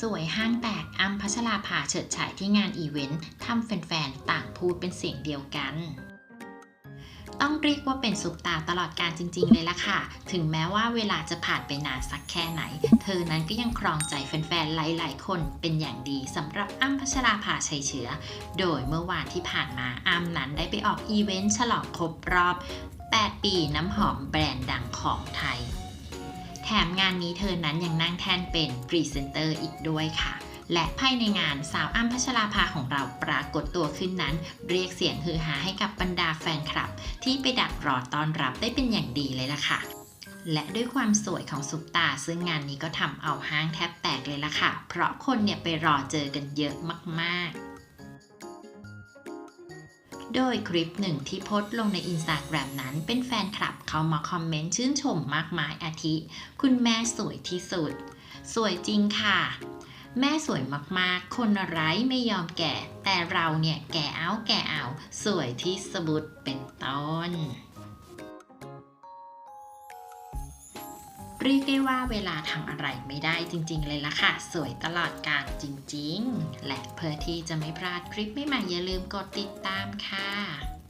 สวยห้างแตกอ้ำพัชราภาเฉิดฉายที่งานอีเวนต์ทำแฟนๆ ต่างพูดเป็นเสียงเดียวกัน ต้องเรียกว่าเป็นซุปตาตลอดการจริงๆเลยล่ะค่ะ ถึงแม้ว่าเวลาจะผ่านไปนานสักแค่ไหน เธอนั้นก็ยังครองใจแฟนๆ หลายๆ คนเป็นอย่างดีสำหรับอ้ำพัชราภาชัยเชื้อ โดยเมื่อวานที่ผ่านมาอ้ำนั้นได้ไปออกอีเวนต์ฉลองครบรอบ 8 ปีน้ำหอมแบรนด์ดังของไทย แถมงานนี้เธอนั้นยังนั่งแท่นเป็นพรีเซนเตอร์อีกด้วยค่ะและภายในงานสาวอ้ำพัชราภาของเราปรากฏตัวขึ้นนั้น เรียกเสียงฮือฮาให้กับบรรดาแฟนคลับ ที่ไปดักรอต้อนรับได้เป็นอย่างดีเลยล่ะค่ะ และด้วยความสวยของซุปตา ซึ่งงานนี้ก็ทำเอาห้างแทบแตกเลยล่ะค่ะ เพราะคนเนี่ยไปรอเจอกันเยอะมากๆ โดยคลิปหนึ่งที่โพสต์ลงในอินสตาแกรมนั้น เป็นแฟนคลับเขามาคอมเมนต์ชื่นชมมากมายอาทิ คุณแม่สวยที่สุด สวยจริงค่ะ แม่สวยมากๆ คนไร้ไม่ยอมแก่ แต่เราเนี่ยแก่เอาแก่เอา สวยที่สบุดเป็นต้น เรียกได้ว่าเวลาทำอะไรไม่ได้จริงๆเลยล่ะค่ะ สวยตลอดการจริงๆ และเพื่อที่จะไม่พลาดคลิปใหม่ๆอย่าลืมกดติดตามค่ะ